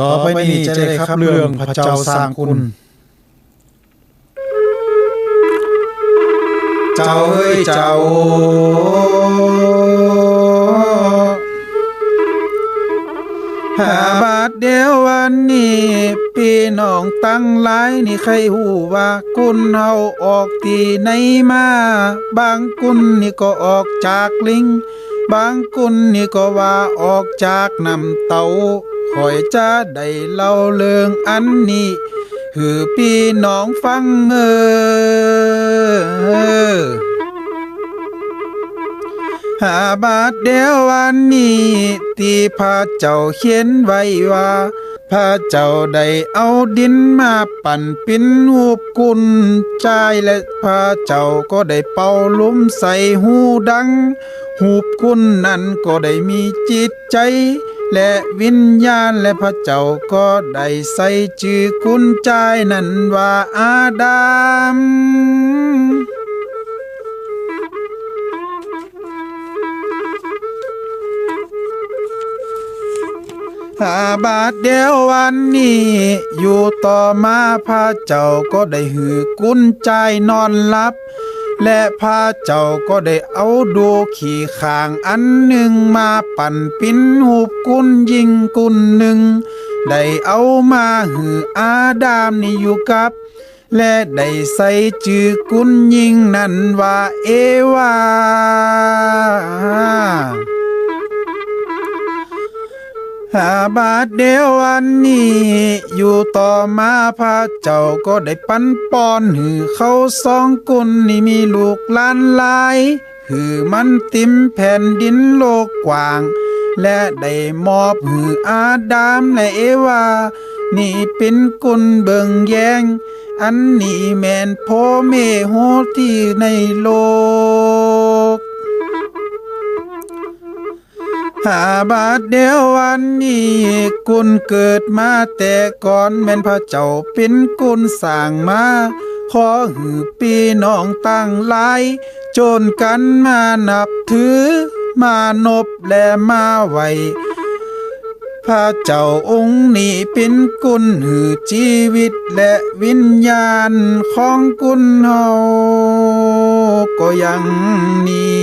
ต่อไปนี้จะได้ครับเรื่องพระเจ้าสร้างคุณ เจ้าเอ้ยเจ้า หาบาทเดียววันนี้พี่น้องตั้งหลายนี่ใครหูว่ากุนเฮาออกตีไหนมา บางกุนนี่ก็ออกจากลิง บางกุนนี่ก็ว่าออกจากน้ำเตา คอยจะได้เล่าเรื่องอันนี้หือพี่น้องฟังเออหาบาทเดียววันนี้ที่พระเจ้าเขียนไว้ว่าพระเจ้าได้เอาดินมาปั่นปิ้นหูบกุนใจายและพระเจ้าก็ได้เป่าลุมใส่หูดัง หูบกุนนั้นก็ได้มีจิตใจ และวิญญาณและพระเจ้าก็ได้ใส่ชื่อกุนใจายนั้นว่าอาดัมหาบาทเดียววันนี้ อยู่ต่อมาพระเจ้าก็ได้หือกุนใจนอนหลับ และพระเจ้าก็ได้เอาดูขี่ขางอันหนึ่งมาปั่นปิ้นหูบกุนยิงกุนหนึ่ง ได้เอามาหืออาดามนี่อยู่กับ และได้ใส่จือกุนยิงนั่นว่าเอวา หาบาทเดียววันนี้ อยู่ต่อมาพระเจ้าก็ได้ปันปอนหือเขาสองกุนนี่มีลูกล้านหลาย หือมันติมแผ่นดินโลกกว้าง และได้มอบหืออาดามและเอวา นี่เป็นกุนเบิงแยง อันนี้แมนพ่อเมโหที่ในโลก หาบาทเดียววันนี้กุนเกิดมาแต่ก่อนแม่นพระเจ้าเป็นกุนสร้างมาขอหือปีน้องตั้งหลายจนกันมานับถือ มานบและมาไหวพระเจ้าองค์นี้เป็นกุนหือชีวิตและวิญญาณของกุนเฮาก็ยังนี้